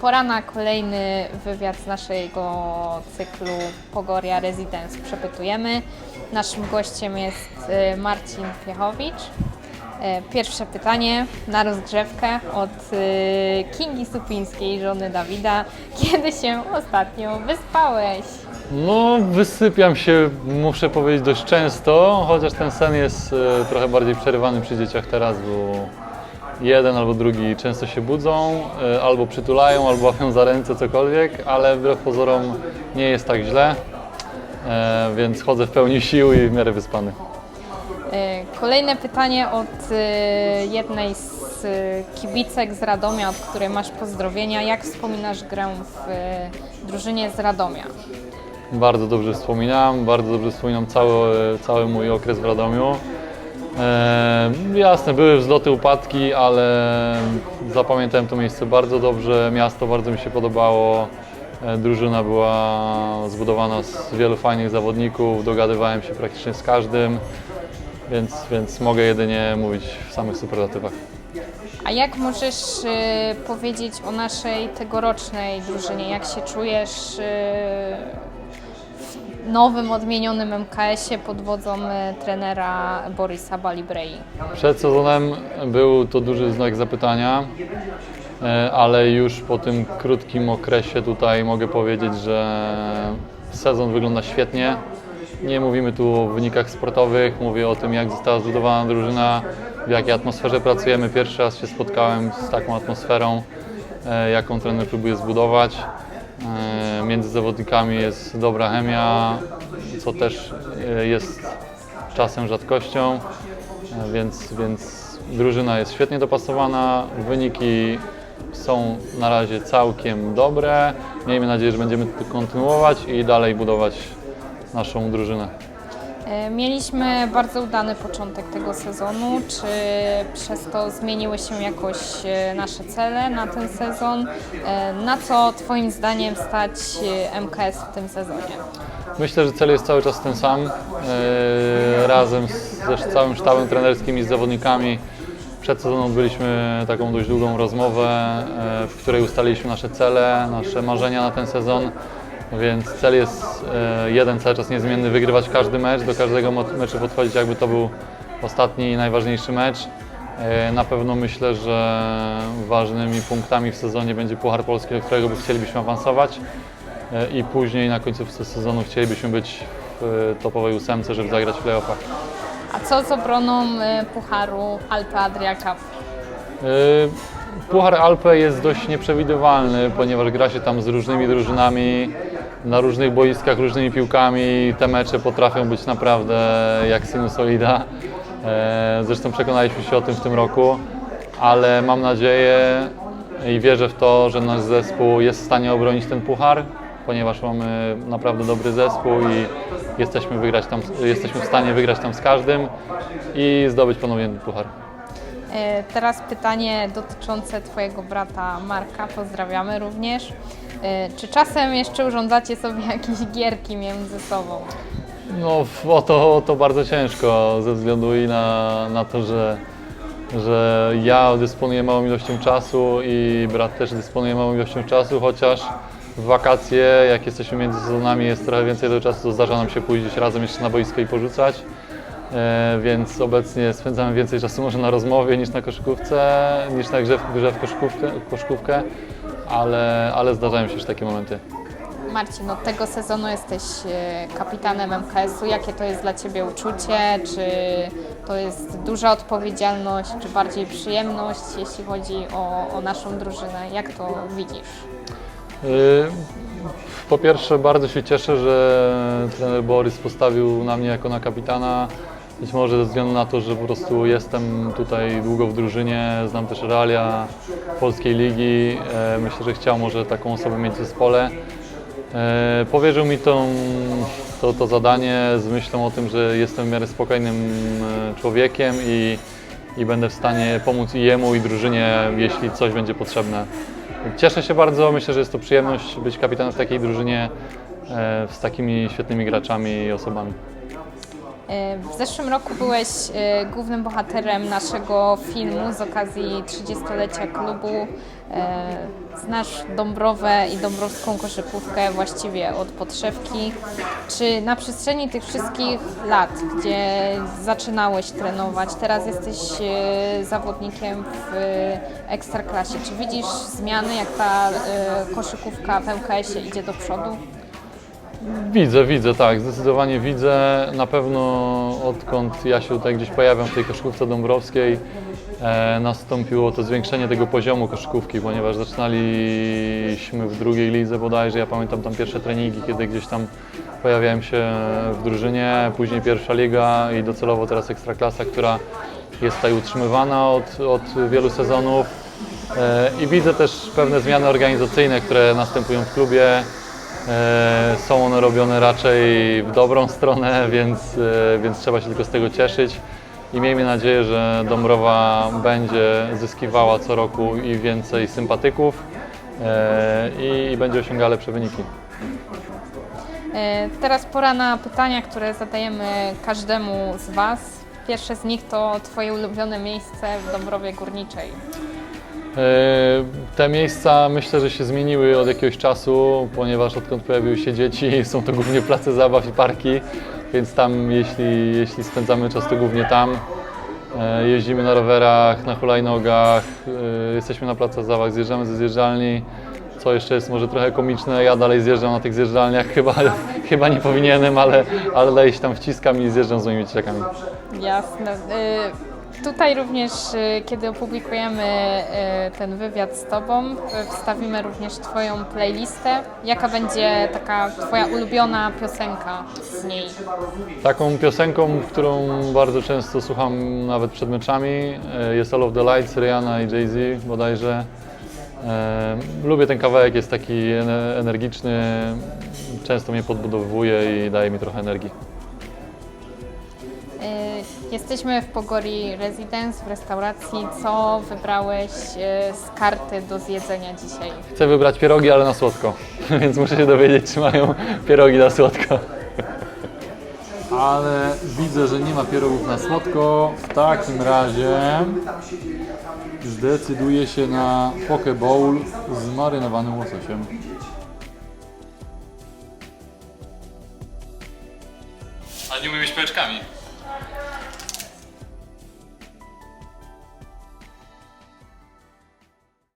Pora na kolejny wywiad z naszego cyklu Pogoria Residence. Przepytujemy. Naszym gościem jest e, Marcin Piechowicz. E, Pierwsze pytanie na rozgrzewkę od e, Kingi Supińskiej, żony Dawida. Kiedy się ostatnio wyspałeś? No, wysypiam się, muszę powiedzieć, dość często, chociaż ten sen jest trochę bardziej przerywany przy dzieciach teraz, bo jeden albo drugi często się budzą, e, albo przytulają, albo łapią za ręce, cokolwiek, ale wbrew pozorom nie jest tak źle, e, więc chodzę w pełni sił i w miarę wyspany. E, Kolejne pytanie od jednej z kibicek z Radomia, od której masz pozdrowienia. Jak wspominasz grę w drużynie z Radomia? Bardzo dobrze wspominam, bardzo dobrze wspominam cały, cały mój okres w Radomiu. Jasne, były wzloty, upadki, ale zapamiętałem to miejsce bardzo dobrze, miasto bardzo mi się podobało. E, drużyna była zbudowana z wielu fajnych zawodników, dogadywałem się praktycznie z każdym, więc, więc mogę jedynie mówić w samych superlatywach. A jak możesz e, powiedzieć o naszej tegorocznej drużynie? Jak się czujesz w nowym, odmienionym MKS-ie pod wodzą e, trenera Borisa Balibrei? Przed sezonem był to duży znak zapytania, e, ale już po tym krótkim okresie tutaj mogę powiedzieć, że sezon wygląda świetnie. Nie mówimy tu o wynikach sportowych, mówię o tym, jak została zbudowana drużyna, w jakiej atmosferze pracujemy. Pierwszy raz się spotkałem z taką atmosferą, e, jaką trener próbuje zbudować. Między zawodnikami jest dobra chemia, co też e, jest czasem rzadkością. E, Więc, więc drużyna jest świetnie dopasowana, wyniki są na razie całkiem dobre. Miejmy nadzieję, że będziemy to kontynuować i dalej budować naszą drużynę. E, Mieliśmy bardzo udany początek tego sezonu. Czy przez to zmieniły się jakoś e, nasze cele na ten sezon? E, Na co Twoim zdaniem stać MKS w tym sezonie? Myślę, że cel jest cały czas ten sam. Razem ze całym sztabem trenerskim i z zawodnikami przed sezonem odbyliśmy taką dość długą rozmowę, w której ustaliliśmy nasze cele, nasze marzenia na ten sezon. Więc cel jest e, jeden cały czas niezmienny, wygrywać każdy mecz, do każdego meczu podchodzić jakby to był ostatni i najważniejszy mecz. E, Na pewno myślę, że ważnymi punktami w sezonie będzie Puchar Polski, do którego by chcielibyśmy awansować. E, i później na końcu sezonu chcielibyśmy być w topowej ósemce, żeby zagrać w playoffach. A co z obroną Pucharu Alpe Adria Cup? Puchar Alpe jest dość nieprzewidywalny, ponieważ gra się tam z różnymi drużynami, na różnych boiskach, różnymi piłkami. Te mecze potrafią być naprawdę jak sinusoida. E, Zresztą przekonaliśmy się o tym w tym roku, ale mam nadzieję i wierzę w to, że nasz zespół jest w stanie obronić ten puchar, ponieważ mamy naprawdę dobry zespół i jesteśmy, wygrać tam, jesteśmy w stanie wygrać tam z każdym i zdobyć ponownie ten puchar. E, Teraz pytanie dotyczące Twojego brata Marka. Pozdrawiamy również. E, Czy czasem jeszcze urządzacie sobie jakieś gierki między sobą? No o to, o to bardzo ciężko ze względu i na, na to, że, że ja dysponuję małą ilością czasu i brat też dysponuje małą ilością czasu, chociaż w wakacje, jak jesteśmy między sezonami, jest trochę więcej do czasu, to zdarza nam się pójść razem jeszcze na boisko i porzucać. E, więc obecnie spędzamy więcej czasu może na rozmowie niż na koszykówce, niż na grze w, grze w koszykówkę, koszykówkę ale, ale zdarzają się już takie momenty. Marcin, od tego sezonu jesteś e, kapitanem MKS-u. Jakie to jest dla Ciebie uczucie? Czy to jest duża odpowiedzialność, czy bardziej przyjemność, jeśli chodzi o, o naszą drużynę? Jak to widzisz? Y, Po pierwsze bardzo się cieszę, że trener Borys postawił na mnie jako na kapitana. Być może ze względu na to, że po prostu jestem tutaj długo w drużynie, znam też realia polskiej ligi. E, Myślę, że chciał może taką osobę mieć w zespole. E, Powierzył mi to, to zadanie z myślą o tym, że jestem w miarę spokojnym e, człowiekiem i, i będę w stanie pomóc i jemu, i drużynie, jeśli coś będzie potrzebne. Cieszę się bardzo, myślę, że jest to przyjemność być kapitanem w takiej drużynie z takimi świetnymi graczami i osobami. E, W zeszłym roku byłeś e, głównym bohaterem naszego filmu z okazji 30-lecia klubu. E, Znasz Dąbrowę i dąbrowską koszykówkę właściwie od podszewki. Czy na przestrzeni tych wszystkich lat, gdzie zaczynałeś trenować, teraz jesteś zawodnikiem w Ekstraklasie, czy widzisz zmiany, jak ta koszykówka w ŁKS-ie idzie do przodu? Widzę, widzę, tak, zdecydowanie widzę. Na pewno odkąd ja się tutaj gdzieś pojawiam w tej koszykówce dąbrowskiej, e, nastąpiło to zwiększenie tego poziomu koszykówki, ponieważ zaczynaliśmy w drugiej lidze bodajże. Ja pamiętam tam pierwsze treningi, kiedy gdzieś tam pojawiałem się w drużynie, później pierwsza liga i docelowo teraz ekstraklasa, która jest tutaj utrzymywana od, od wielu sezonów. E, I widzę też pewne zmiany organizacyjne, które następują w klubie. E, Są one robione raczej w dobrą stronę, więc, e, więc trzeba się tylko z tego cieszyć. I miejmy nadzieję, że Dąbrowa będzie zyskiwała co roku i więcej sympatyków e, i będzie osiągała lepsze wyniki. Teraz pora na pytania, które zadajemy każdemu z Was. Pierwsze z nich to Twoje ulubione miejsce w Dąbrowie Górniczej. E, Te miejsca myślę, że się zmieniły od jakiegoś czasu, ponieważ odkąd pojawiły się dzieci, są to głównie place zabaw i parki, więc tam jeśli, jeśli spędzamy czas, to głównie tam. E, Jeździmy na rowerach, na hulajnogach, e, jesteśmy na placach zabaw, zjeżdżamy ze zjeżdżalni. Co jeszcze jest może trochę komiczne, ja dalej zjeżdżam na tych zjeżdżalniach, chyba, chyba nie powinienem, ale, ale dalej się tam wciskam i zjeżdżam z moimi dzieciakami. Jasne. E, Tutaj również, e, kiedy opublikujemy e, ten wywiad z Tobą, e, wstawimy również Twoją playlistę. Jaka będzie taka Twoja ulubiona piosenka z niej? Taką piosenką, którą bardzo często słucham nawet przed meczami, jest All of the Lights, Rihanna i Jay-Z bodajże. Lubię ten kawałek, jest taki ene- energiczny, często mnie podbudowuje i daje mi trochę energii. Jesteśmy w Pogori Residence w restauracji. Co wybrałeś e, z karty do zjedzenia dzisiaj? Chcę wybrać pierogi, ale na słodko, więc muszę się dowiedzieć, czy mają pierogi na słodko. Ale widzę, że nie ma pierogów na słodko. W takim razie zdecyduję się na poke bowl z marynowanym łososiem. A nie umiem peczkami.